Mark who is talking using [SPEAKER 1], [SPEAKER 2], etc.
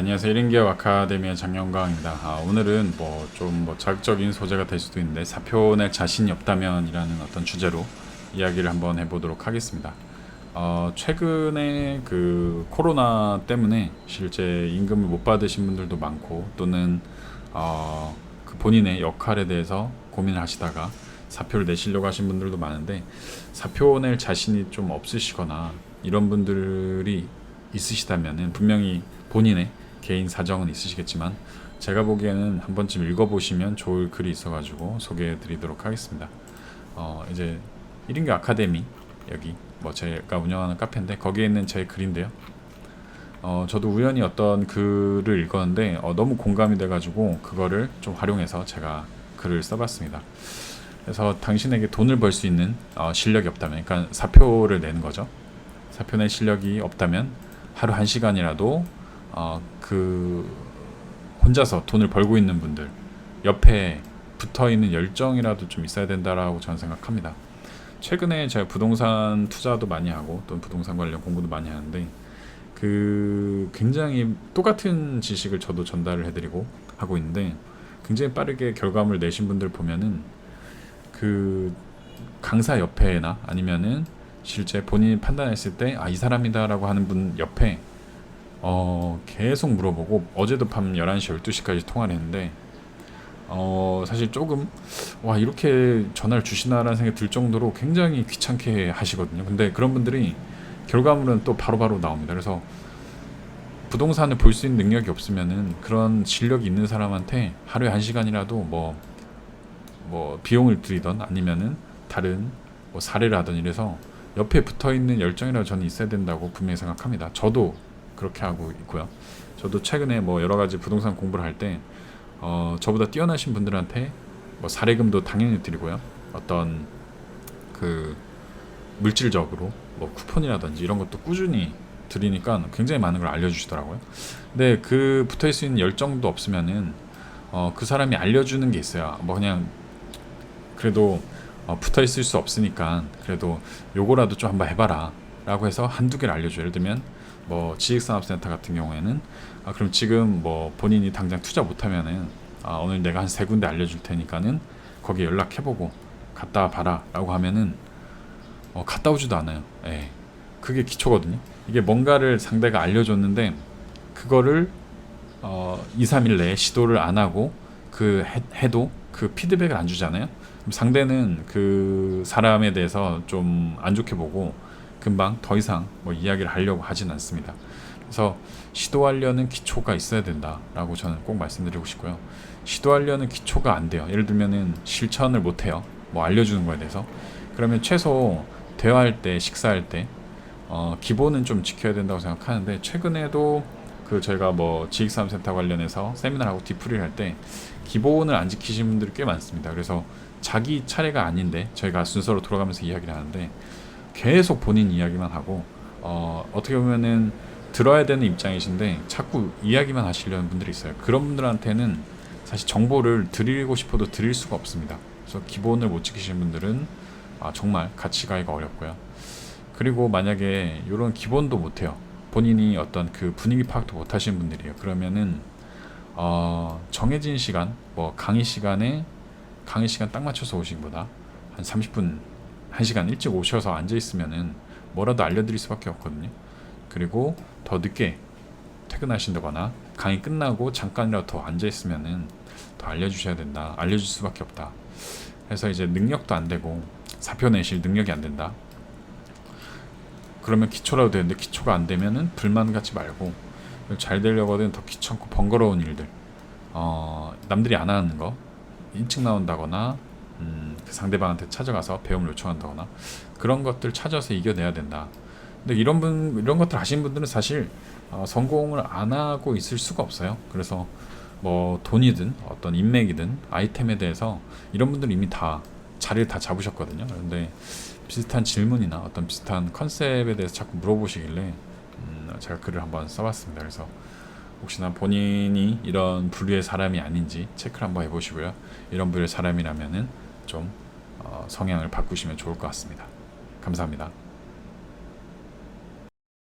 [SPEAKER 1] 안녕하세요. 1인 기업 아카데미의 장영광입니다. 아, 오늘은 뭐좀뭐 자극적인 소재가 될 수도 있는데 사표 낼 자신이 없다면 이라는 어떤 주제로 이야기를 한번 해보도록 하겠습니다. 어, 최근에 그 코로나 때문에 실제 임금을 못 받으신 분들도 많고 또는 어, 그 본인의 역할에 대해서 고민을 하시다가 사표를 내시려고 하신 분들도 많은데 사표 낼 자신이 좀 없으시거나 이런 분들이 있으시다면은 분명히 본인의 개인 사정은 있으시겠지만 제가 보기에는 한 번쯤 읽어보시면 좋을 글이 있어가지고 소개해드리도록 하겠습니다. 어 이제 1인교 아카데미 여기 뭐 제가 운영하는 카페인데 거기에 있는 제 글인데요. 어 저도 우연히 어떤 글을 읽었는데 어, 너무 공감이 돼가지고 그거를 좀 활용해서 제가 글을 써봤습니다. 그래서 당신에게 돈을 벌 수 있는 어, 실력이 없다면, 그러니까 사표를 내는 거죠. 사표 낼 실력이 없다면 하루 한 시간이라도 어, 그 혼자서 돈을 벌고 있는 분들 옆에 붙어 있는 열정이라도 좀 있어야 된다라고 저는 생각합니다. 최근에 제가 부동산 투자도 많이 하고 또 부동산 관련 공부도 많이 하는데 그 굉장히 똑같은 지식을 저도 전달을 해드리고 하고 있는데 굉장히 빠르게 결과물 내신 분들 보면은 그 강사 옆에나 아니면은 실제 본인이 판단했을 때 아 이 사람이다라고 하는 분 옆에 어 계속 물어보고 어제도 밤 11시 12시까지 통화를 했는데 어 사실 조금 와 이렇게 전화를 주시나라는 생각이 들 정도로 굉장히 귀찮게 하시거든요. 근데 그런 분들이 결과물은 또 바로 바로 나옵니다. 그래서 부동산을 볼 수 있는 능력이 없으면은 그런 실력이 있는 사람한테 하루에 한 시간이라도 뭐 뭐 비용을 들이던 아니면은 다른 뭐 사례를 하던 이래서 옆에 붙어 있는 열정이라도 저는 있어야 된다고 분명히 생각합니다. 저도 그렇게 하고 있고요. 저도 최근에 뭐 여러 가지 부동산 공부를 할 때 어, 저보다 뛰어나신 분들한테 뭐 사례금도 당연히 드리고요. 어떤 그 물질적으로 뭐 쿠폰이라든지 이런 것도 꾸준히 드리니까 굉장히 많은 걸 알려주시더라고요. 근데 그 붙어 있을 수 있는 열정도 없으면은 어, 그 사람이 알려주는 게 있어요. 뭐 그냥 그래도 어, 붙어 있을 수 없으니까 그래도 요거라도 좀 한번 해봐라 라고 해서 한두 개를 알려줘요. 예를 들면 뭐 지식산업센터 같은 경우에는 아, 그럼 지금 뭐 본인이 당장 투자 못하면은 아, 오늘 내가 한 세 군데 알려줄 테니까는 거기에 연락해보고 갔다 봐라 라고 하면은 어, 갔다 오지도 않아요. 예. 그게 기초거든요. 이게 뭔가를 상대가 알려줬는데 그거를 어, 2, 3일 내에 시도를 안 하고 그 해, 해도 그 피드백을 안 주잖아요. 상대는 그 사람에 대해서 좀 안 좋게 보고 금방 더 이상 뭐 이야기를 하려고 하진 않습니다. 그래서 시도하려는 기초가 있어야 된다라고 저는 꼭 말씀드리고 싶고요. 시도하려는 기초가 안 돼요. 예를 들면은 실천을 못 해요. 뭐 알려주는 거에 대해서. 그러면 최소 대화할 때, 식사할 때, 어, 기본은 좀 지켜야 된다고 생각하는데 최근에도 그 저희가 뭐 지식산업센터 관련해서 세미나하고 디프리를 할 때 기본을 안 지키신 분들이 꽤 많습니다. 그래서 자기 차례가 아닌데 저희가 순서로 돌아가면서 이야기를 하는데 계속 본인 이야기만 하고 어, 어떻게 보면은 들어야 되는 입장이신데 자꾸 이야기만 하시려는 분들이 있어요. 그런 분들한테는 사실 정보를 드리고 싶어도 드릴 수가 없습니다. 그래서 기본을 못 지키시는 분들은 아, 정말 같이 가기가 어렵고요. 그리고 만약에 이런 기본도 못해요. 본인이 어떤 그 분위기 파악도 못 하시는 분들이에요. 그러면은 어, 정해진 시간, 뭐 강의 시간에 강의 시간 딱 맞춰서 오시기보다 한 30분, 1시간 일찍 오셔서 앉아 있으면은 뭐라도 알려드릴 수밖에 없거든요. 그리고 더 늦게 퇴근하신다거나 강의 끝나고 잠깐이라도 더 앉아 있으면은 더 알려주셔야 된다. 알려줄 수밖에 없다. 그래서 이제 능력도 안 되고 사표 내실 능력이 안 된다. 그러면 기초라도 되는데 기초가 안 되면은 불만 갖지 말고 잘 되려거든 더 귀찮고 번거로운 일들 어, 남들이 안 하는 거 일찍 나온다거나 음, 그 상대방한테 찾아가서 배움을 요청한다거나 그런 것들 찾아서 이겨내야 된다. 근데 이런 분 이런 것들 아시는 분들은 사실 어, 성공을 안 하고 있을 수가 없어요. 그래서 뭐 돈이든 어떤 인맥이든 아이템에 대해서 이런 분들 이미 다 자리를 다 잡으셨거든요. 그런데 비슷한 질문이나 어떤 비슷한 컨셉에 대해서 자꾸 물어보시길래 음, 제가 글을 한번 써봤습니다. 그래서 혹시나 본인이 이런 부류의 사람이 아닌지 체크를 한번 해보시고요. 이런 부류의 사람이라면은 좀 어, 성향을 바꾸시면 좋을 것 같습니다. 감사합니다.